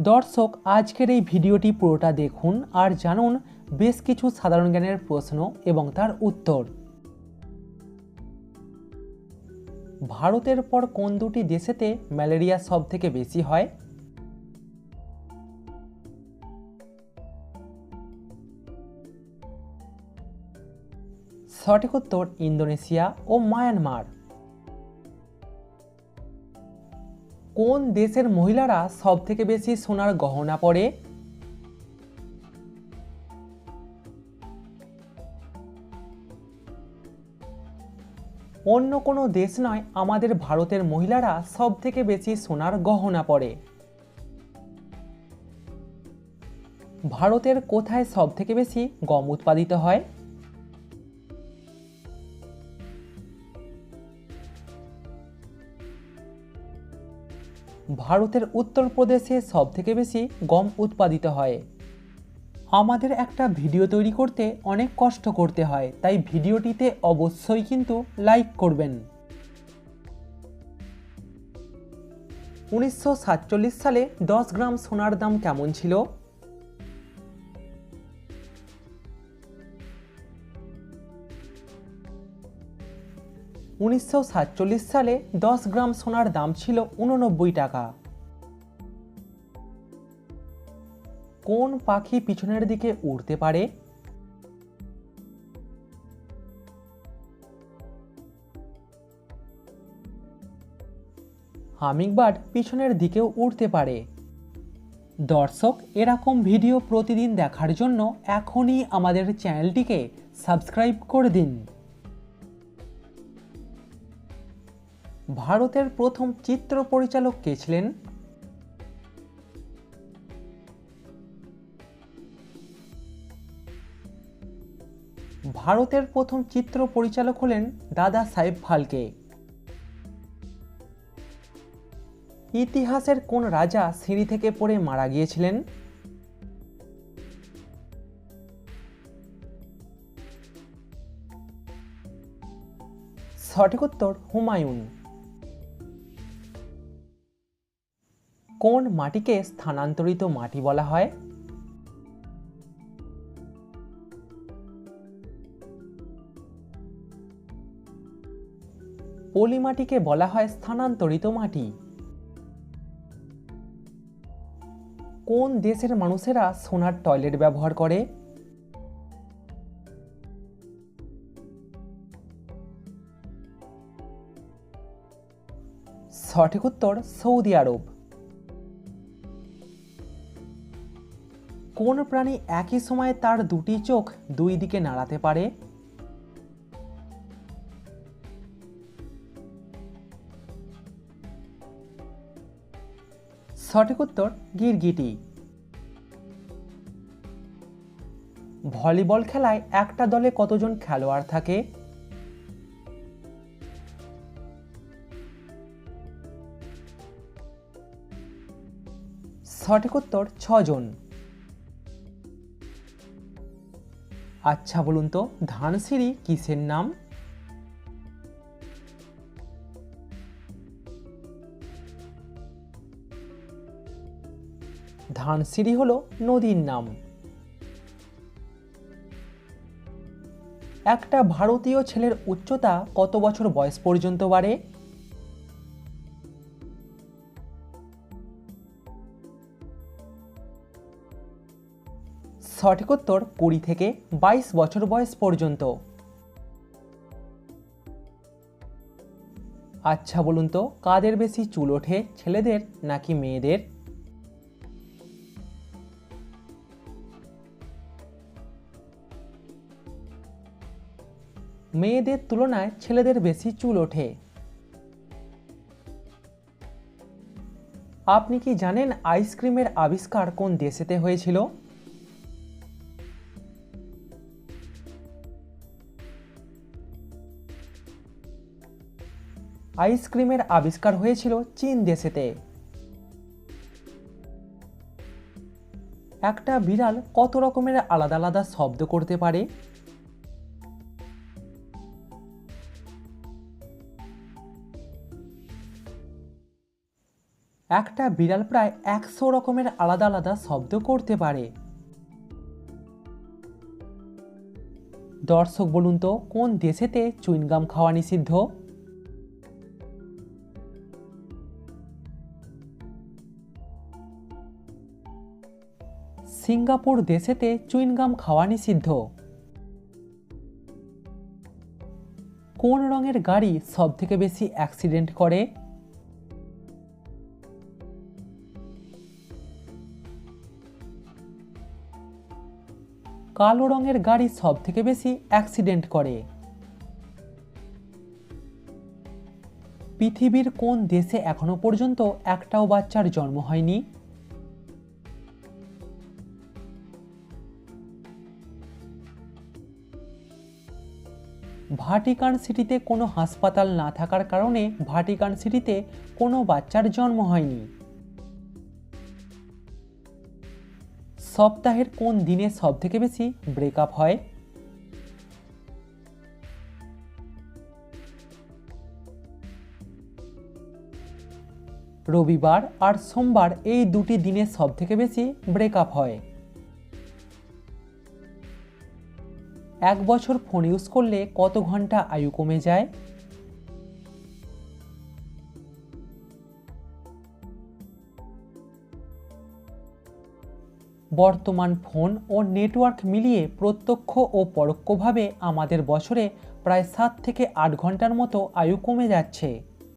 দর্শক, আজকের এই ভিডিওটি পুরোটা দেখুন আর জানুন বেশ কিছু সাধারণ জ্ঞানের প্রশ্ন এবং তার উত্তর। ভারতের পর কোন দুটি দেশেতে ম্যালেরিয়া সব থেকে বেশি হয়? সঠিক উত্তর ইন্দোনেশিয়া ও মায়ানমার। কোন দেশের মহিলারা সব থেকে বেশি সোনার গহনা পরে? অন্য কোনো দেশ নয়, আমাদের ভারতের মহিলারা সব থেকে বেশি সোনার গহনা পরে। ভারতের কোথায় সব থেকে বেশি গম উৎপাদিত হয়? ভারতের উত্তরপ্রদেশে সব থেকে বেশি গম উৎপাদিত হয়। আমাদের একটা ভিডিও তৈরি করতে অনেক কষ্ট করতে হয়, তাই ভিডিওটিতে অবশ্যই কিন্তু লাইক করবেন। উনিশশো সাতচল্লিশ সালে দশ গ্রাম সোনার দাম কেমন ছিল? উনিশশো সাতচল্লিশ সালে দশ গ্রাম সোনার দাম ছিল উননব্বই টাকা। কোন পাখি পিছনের দিকে উড়তে পারে? হামিংবার্ড পিছনের দিকেও উড়তে পারে। দর্শক, এরকম ভিডিও প্রতিদিন দেখার জন্য এখনই আমাদের চ্যানেলটিকে সাবস্ক্রাইব করে দিন। ভারতের প্রথম চিত্র পরিচালক কে ছিলেন? ভারতের প্রথম চিত্র পরিচালক হলেন দাদা সাহেব ফালকে। ইতিহাসের কোন রাজা সিঁড়ি থেকে পড়ে মারা গিয়েছিলেন? সঠিক উত্তর হুমায়ুন। কোন মাটিকে স্থানান্তরিত মাটি বলা হয়? পলি মাটিকে বলা হয় স্থানান্তরিত মাটি। কোন দেশের মানুষেরা সোনার টয়লেট ব্যবহার করে? সঠিক উত্তর সৌদি আরব। কোন প্রাণী একই সময়ে তার দুটি চোখ দুই দিকে নাড়াতে পারে? সঠিক উত্তর, গিরগিটি। ভলিবল খেলায় একটা দলে কতজন খেলোয়াড় থাকে? সঠিক উত্তর, ছজন। আচ্ছা বলুন তো, ধানসিঁড়ি কিসের নাম? ধানসিঁড়ি হলো নদীর নাম। একটা ভারতীয় ছেলের উচ্চতা কত বছর বয়স পর্যন্ত বাড়ে? সঠিক উত্তর কুড়ি থেকে বাইশ বছর বয়স পর্যন্ত। আচ্ছা বলুন তো, কাদের বেশি চুল ওঠে, ছেলেদের নাকি মেয়েদের? মেয়েদের তুলনায় ছেলেদের বেশি চুল ওঠে। আপনি কি জানেন আইসক্রিমের আবিষ্কার কোন দেশেতে হয়েছিল? আইসক্রিমের আবিষ্কার হয়েছিল চীন দেশেতে। একটা বিড়াল কত রকমের আলাদা আলাদা শব্দ করতে পারে? একটা বিড়াল প্রায় একশো রকমের আলাদা আলাদা শব্দ করতে পারে। দর্শক বলুন তো, কোন দেশেতে চুইনগাম খাওয়া নিষিদ্ধ? সিঙ্গাপুর দেশেতে চুইনগাম খাওয়া নিষিদ্ধ। কোন রঙের গাড়ি সবথেকে বেশি অ্যাক্সিডেন্ট করে? কালো রঙের গাড়ি সবথেকে বেশি অ্যাক্সিডেন্ট করে। পৃথিবীর কোন দেশে এখনও পর্যন্ত একটাও বাচ্চার জন্ম হয়নি? ভাটিকান সিটিতে কোনো হাসপাতাল না থাকার কারণে ভাটিকান সিটিতে কোনো বাচ্চার জন্ম হয়নি। সপ্তাহের কোন দিনে সব থেকে বেশি ব্রেকআপ হয়? রবিবার আর সোমবার এই দুটি দিনে সব থেকে বেশি ব্রেকআপ হয়। এক বছর ফোন ইউজ করলে কত ঘণ্টা আয়ু কমে যায়? বর্তমান ফোন ও নেটওয়ার্ক মিলিয়ে প্রত্যক্ষ ও পরোক্ষভাবে আমাদের বছরে প্রায় সাত থেকে আট ঘণ্টার মতো আয়ু কমে যাচ্ছে।